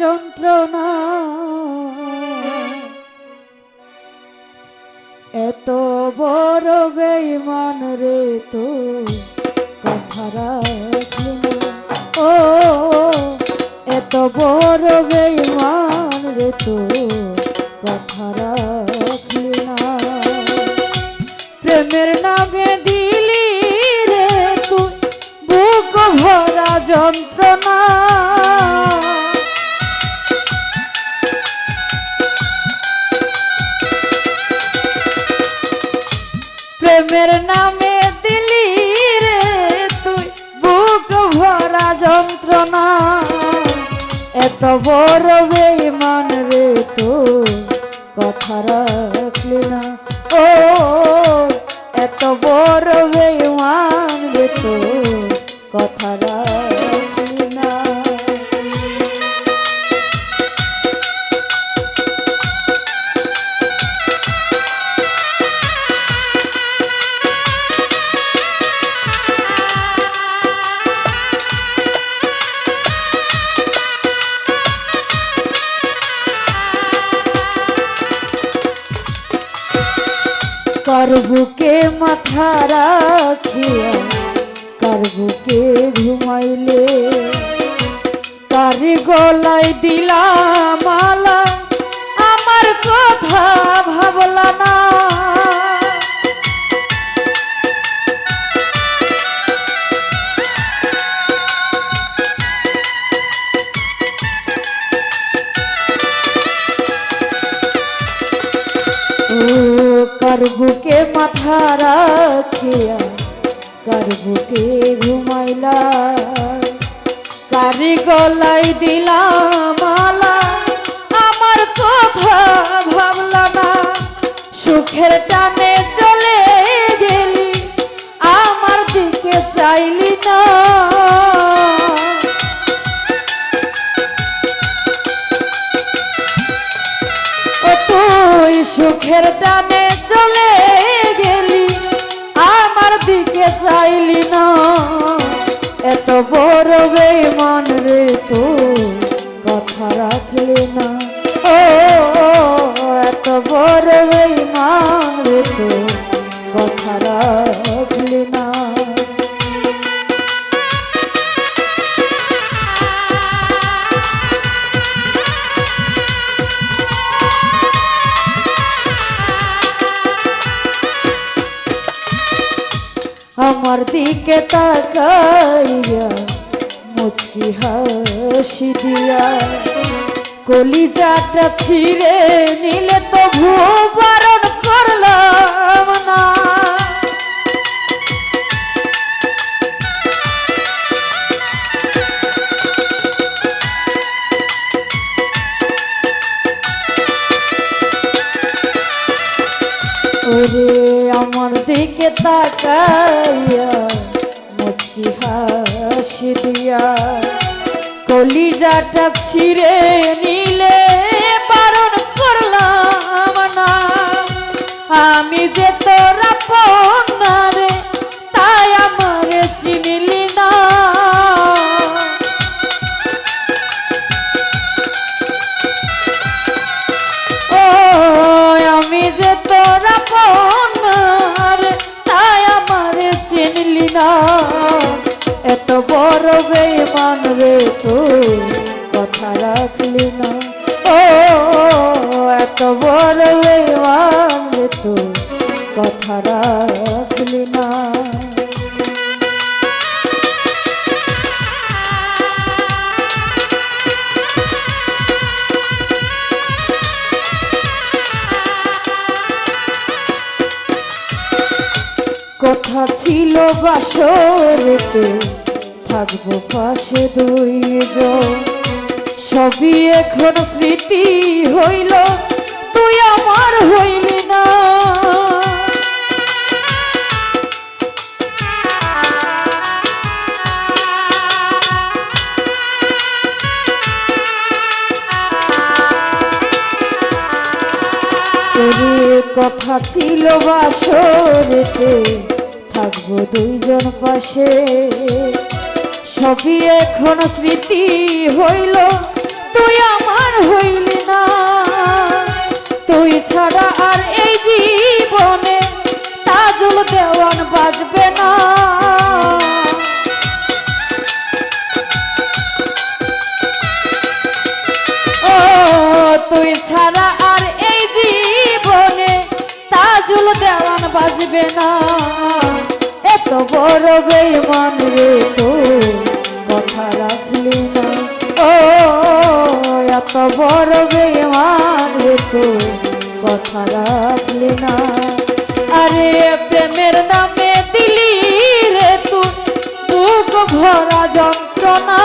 যন্ত্রণা। এত বড় বেইমান রে তো কথা রাখলি ও, এত বড় বেইমান রে তো কথা প্রেমের নামে দিলি রে তুই, বুক ভরা যন্ত্রণা। এত বড় বেইমান রে তো। কথা রাখলি না। ও, এত বড় বেইমান রে তো। কথা রাখলি কার বুকে মাথা রাখিয়া, কার বুকে ঘুমাইলে? কার গলায় দিলা মালা আমার কথা ভাবলা না। মাথা রাখিয়া ঘুমাইলা? কারি গলাই দিলাম আমার কথা ভাবলা না। সুখের টানে চলে গেলি, আমার দিকে চাইলি না। সুখের টানে চলে গেলি, আমার দিকে চাইলি না। এত বড় বেমান রে তো কথা রাখলি না। আমার দিকে তাকাইয়া মুচকি হাসি দিয়া কলিজাটা ছিঁড়ে নিলে তো ভূ বারণ করলাম। ওরে আমার দিকে তাকাইয়া মুচকি হাসি দিয়া কলিজাটা ছিঁড়ে নিলে বারণ করলাম না। আমি যে রাখলি না। কথা ছিল বাসরেতে, থাকব পাশে দুইজন। সবই এখন স্মৃতি হইল, তুই আমার হইলি না। কথা ছিল বাসরেতে, থাকব দুইজন পাশে। সবই এখন স্মৃতি হইল, তুই আমার হইলি না। তুই ছাড়া আর এই জীবনে তাজল দেওয়ান বাজবে না। তাজুল দেওয়ান বাজবে না। এত বড় বেইমান রে তো, কথা রাখলি না। ও, এত বড় বেইমান রে তো, কথা রাখলি না। আরে প্রেমের নামে দিলি রে তুই বুক ভরা যন্ত্রণা।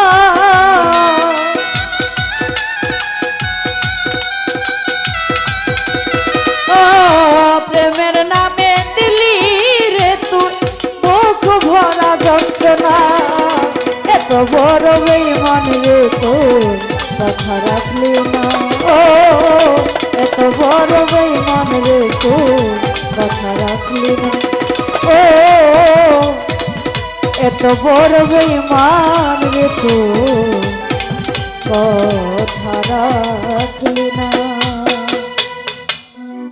বড় বেইমান রে তোর কথা রাখলি না। ও, এত বড় বেইমান রে তোর কথা রাখলি না। ও, এত বড় বেইমান রে তোর কথা রাখলি না।